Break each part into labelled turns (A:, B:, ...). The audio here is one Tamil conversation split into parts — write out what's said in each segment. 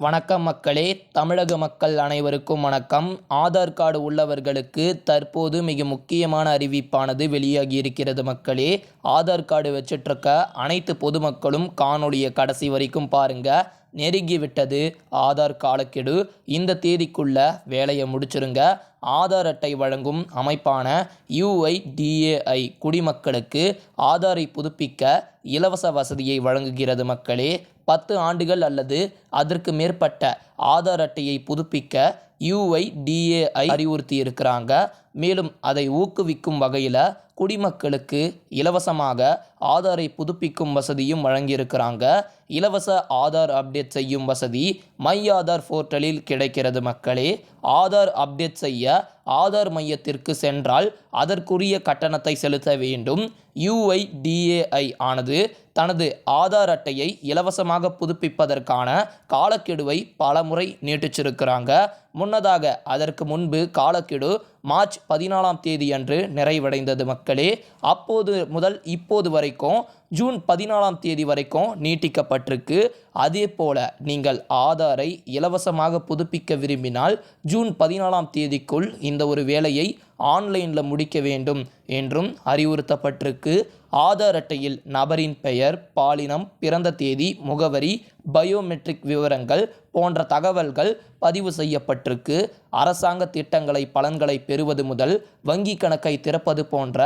A: வணக்கம் மக்களே தமிழக மக்கள் அனைவருக்கும் வணக்கம். ஆதார் கார்டு உள்ளவர்களுக்கு தற்போது மிக முக்கியமான அறிவிப்பானது வெளியாகி இருக்கிறது மக்களே. ஆதார் கார்டு வச்சிட்ருக்க அனைத்து பொதுமக்களும் காணொளியை கடைசி வரைக்கும் பாருங்கள் நெருங்கிவிட்டது ஆதார் காலக்கெடு. இந்த தேதிக்குள்ள வேலையை முடிச்சிருங்க. ஆதார் அட்டை வழங்கும் அமைப்பான யுஐடிஏஐ குடிமக்களுக்கு ஆதாரை புதுப்பிக்க இலவச வசதியை வழங்குகிறது மக்களே. பத்து ஆண்டுகள் அல்லது அதற்கு மேற்பட்ட ஆதார் அட்டையை புதுப்பிக்க யுஐடிஏஐ அறிவுறுத்தி இருக்கிறாங்க மேலும் அதை ஊக்குவிக்கும் வகையில் குடிமக்களுக்கு இலவசமாக ஆதாரை புதுப்பிக்கும் வசதியும் வழங்கியிருக்கிறாங்க. இலவச ஆதார் அப்டேட் செய்யும் வசதி மை ஆதார் போர்ட்டலில் கிடைக்கிறது மக்களே. ஆதார் அப்டேட் செய்ய ஆதார் மையத்திற்கு சென்றால் அதற்குரிய கட்டணத்தை செலுத்த வேண்டும். யுஐடிஏஐ ஆனது தனது ஆதார் அட்டையை இலவசமாக புதுப்பிப்பதற்கான காலக்கெடுவை பல முறை நீட்டிச்சிருக்கிறாங்க. முன்னதாக அதற்கு முன்பு காலக்கெடு மார்ச் பதினாலாம் தேதியன்று நிறைவடைந்தது மக்களே. அப்போது முதல் இப்போது வரைக்கும் ஜூன் பதினாலாம் தேதி வரைக்கும் நீட்டிக்கப்பட்டிருக்கு. அதே போல் நீங்கள் ஆதாரை இலவசமாக புதுப்பிக்க விரும்பினால் ஜூன் பதினாலாம் தேதிக்குள் இந்த ஒரு வேலையை ஆன்லைனில் முடிக்க வேண்டும் என்றும் அறிவுறுத்தப்பட்டிருக்கு. ஆதார் அட்டையில் நபரின் பெயர் பாலினம் பிறந்த தேதி முகவரி பயோமெட்ரிக் விவரங்கள் போன்ற தகவல்கள் பதிவு போன்றவற்றுக்கு அரசாங்க திட்டங்களை பலன்களை பெறுவது முதல் வங்கி கணக்கை திறப்பது போன்ற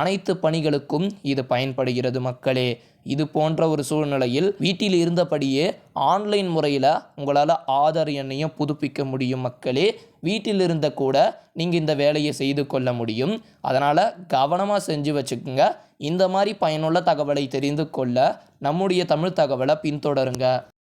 A: அனைத்து பணிகளுக்கும் இது பயன்படுகிறது மக்களே. இது போன்ற ஒரு சூழ்நிலையில் வீட்டில் இருந்தபடியே ஆன்லைன் முறையில் உங்களால் ஆதார் எண்ணையும் புதுப்பிக்க முடியும் மக்களே. வீட்டில் இருந்த கூட நீங்கள் இந்த வேலையை செய்து கொள்ள முடியும். அதனால் கவனமாக செஞ்சு வச்சுக்கோங்க. இந்த மாதிரி பயனுள்ள தகவலை தெரிந்து கொள்ள நம்முடைய தமிழ் தகவலை பின்தொடருங்க.